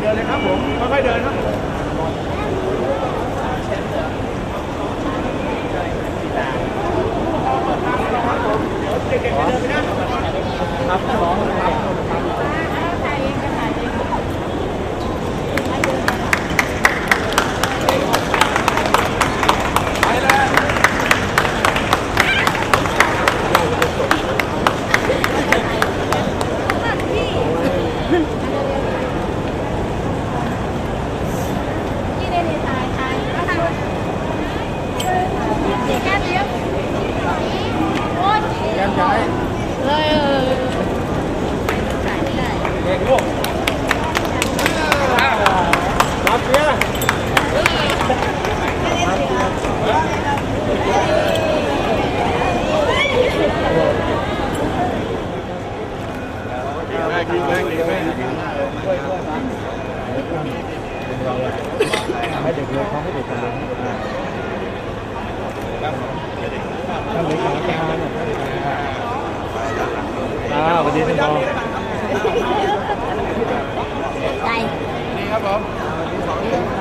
เดินเลยครับผมค่อยๆเดินครับเด็กๆเดินไปนะครับร้องครับ ที่ได้ในทายทายก็ทำเด็กแก้มเลี้ยงโอ้ย แก้มย้าย เออใส่ไม่ได้ เด็กลูกรับเสียแม่กินแม่กินแม่ ให้เด็กเลยเขาให้เด็กกันเลยท่านเลขาธิกานอ่าสวันนี้ท่านรอง ใจ นี่ครับผม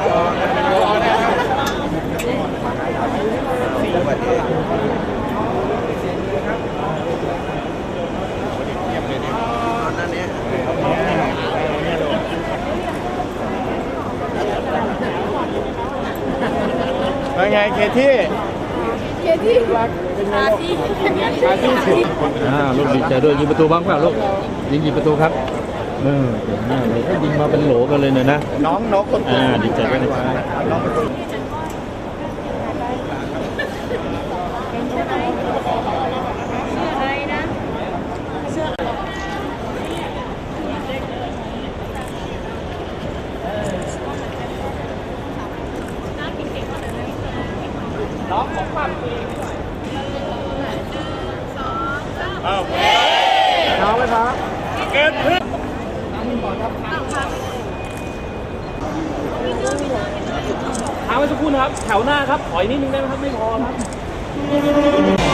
รอนะครับ เป็นไงเคที่เกียรติอาที่อาที่สิอ่าลูกดีใจด้วยยิงประตูบ้างเปล่าลูกยิงกี่ประตูครับเออเก่งมากเลยก็ยิงมาเป็นโหลกันเลยเนี่ยนะน้องน้องคนโตอ่าดีใจด้วยนะครับ น้องคนโต ชื่ออะไรนะชื่อ น้องของปั๊มอ้าวน้องไหมครับเกินพึ่ง ทางไว้สักครู่นะครับ แถวหน้าครับ ถอยนิดนึงได้ไหมครับ ไม่พอครับ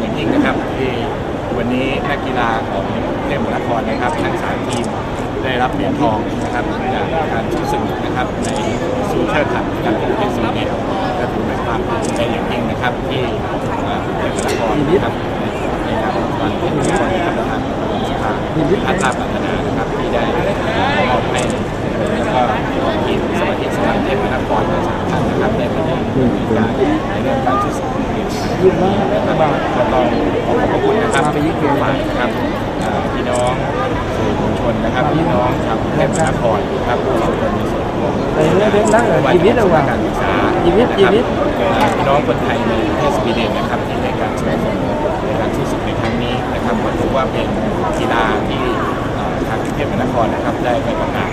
อย่างยิ่งนะครับที่วันนี้นักกีฬาของเทพมหานครนะครับทั้งสามทีมได้รับเหรียญทองนะครับจากการสู้สนุกนะครับในซูเชอร์คัพนะครับเป็นซีเกมก็ถือเป็นความภูมิใจอย่างยิ่งนะครับที่เทพมหานครนะครับในนามองค์กรที่มีคนประธานสภาพัฒนาพัฒนานะครับที่ได้มอบให้แล้วก็ทีมสมาชิกสภาเทพมนครทั้งสามท่านนะครับได้มาดูการในเรื่องการสู้สนุก เกมยืดมากนะครับก็ต้องขอขอบคุณนะครับไปยิ่งเกินฝ่ายนะครับพี่น้องสื่อมวลชนนะครับพี่น้องชาวกรุงเทพมหานครครับเราเป็นในส่วนของเออเรื่องนั้นเหรอไม่ชีวิตจะเอาเป็นว่ะการศึกษาชีวิตชีวิตพี่น้องคนไทยในประเทศสวีเดนนะครับที่ให้การสนับสนุนในการสู้ศึกในครั้งนี้นะครับก็ถือว่าเป็นกีฬาที่ พมหานครนะครับได้ไปประกาศ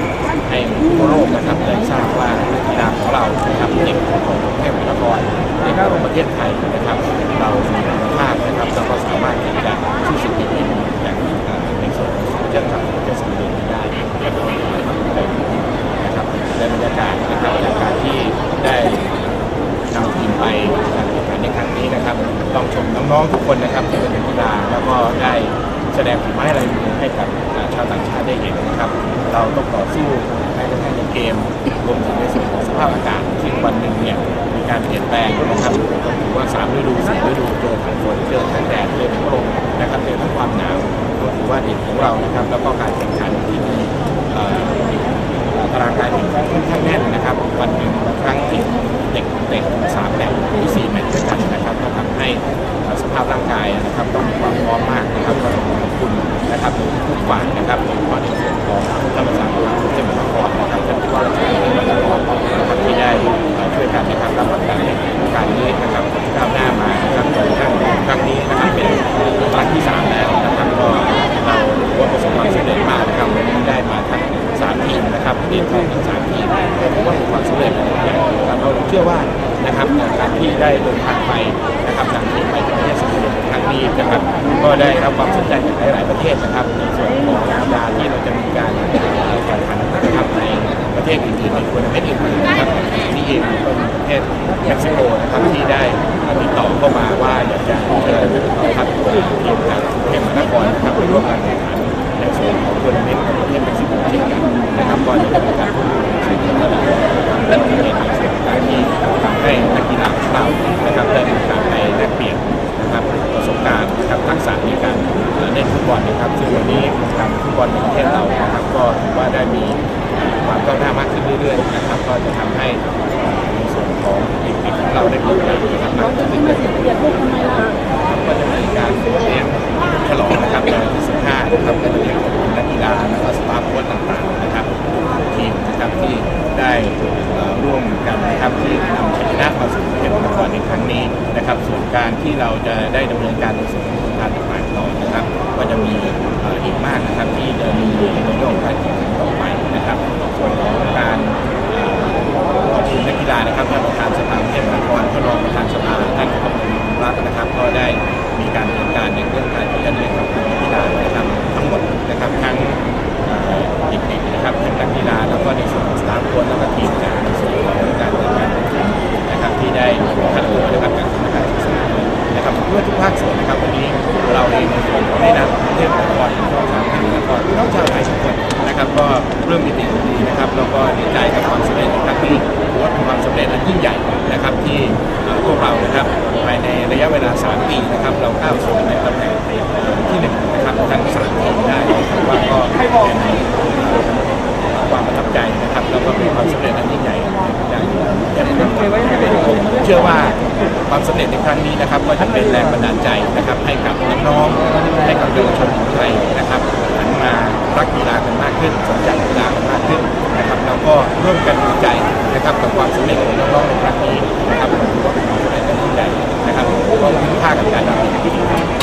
ให้ทั่วโลกนะครับได้ทราบว่ากีฬาของเรานะครับเด็กของกรุงเทพมหานครเด็กของประเทศไทยนะครับ เรามีคุณภาพนะครับแล้วก็สามารถที่จะสู้ศึกในทีมอย่างเอ่อในส่วนของเจ้ากับประเทศสวีเดนได้นะครับในบรรยากาศนะครับจาการที่ได้นำทีมไปแข่งขันในครั้งนี้นะครับต้องชมน้องๆทุกคนนะครับที่เป็นนักกีฬาแล้วก็ได้แสดงฝีไม้ลายมือให้กับ ชาวต่างชาติได้เห็นนะครับ เราต้องต่อสู้ในกระทั่งในเกมรวมถึงในส่วนของสภาพอากาศที่วันหนึ่งเนี่ยมีการเปลี่ยนแปลงนะครับต้องถือว่าสามฤดูสี่ฤดูเจอทั้งฝนเจอทั้งแดดเจอทั้งลมนะครับเจอทั้งความหนาวก็ถือว่าเด็กของเรานะครับ แล้วก็การแข่งขันที่มีอ่อตารางการแข่งขันค่อนข้างแน่นนะครับ วันหนึ่งบางครั้งที่เด็กเตะสามแมต ก็ได้รับความสนใจจากหลาย ๆ ประเทศนะครับในส่วนของกีฬาที่เราจะมีการแข่งขันนะครับในประเทศอื่นๆในทัวร์นาเมนต์อื่นๆนะครับนี่เองก็มีประเทศเม็กซิโกนะครับที่ได้ติดต่อเข้ามาว่าอยากจะเชิญนะครับทีมจากกรุงเทพมหานครนะครับร่วมการแข่งขันในส่วนของทัวร์นาเมนต์ของประเทศเม็กซิโกเช่นกันนะครับก็จะเป็นการพูดคุยในส่วนของระดับและปรเทศในส่วนของการที่ทำให้นักกีฬาของเรานะครับได้มีการไปแลกเปลี่ยนนะครับประสบการณ์ นะครับทักษะในการเล่นฟุตบอลนะครับซึ่งวันนี้ทางฟุตบอลในประเทศเรานะครับก็ถือว่าได้มีความก้าวหน้ามากขึ้นเรื่อยๆนะครับก็จะทำให้ในส่วนของเด็กๆของเราได้มีโอกานะครับมากขึ้นเรื่อยๆก็จะมีการเลี้ยงฉลองนะครับในวันที่15นะครับก็จะเลี้ยงของนักกีฬาแล้วก็สตาฟโค้ชต่างๆนะครับทีมนะครับที่ได้ร่วมกันนะครับที่นำชนะมาสู่เทพมหานครในครั้งนี้นะครับส่วนการที่เราจะได้ดำเนินการ ระยะเวลา 3 ปีนะครับ เราก้าวสู่ในตำแหน่งที่หนึ่งนะครับทั้งสามทีมได้ถือว่าก็เป็นความประทับใจนะครับแล้วก็เป็นความสำเร็จอันยิ่งใหญ่อย่างอย่างเชื่อว่าความสำเร็จในครั้งนี้นะครับก็จะเป็นแรงบันดาลใจนะครับให้กับน้องๆให้กับเยาวชนของไทยนะครับหันมารักกีฬากันมากขึ้นสนใจกีฬากันมากขึ้นนะครับแล้วก็ร่วมกันดีใจนะครับกับความสำเร็จของน้องๆในครั้งนี้นะครับ ครับก็หวังว่าคกบารทำที่ดี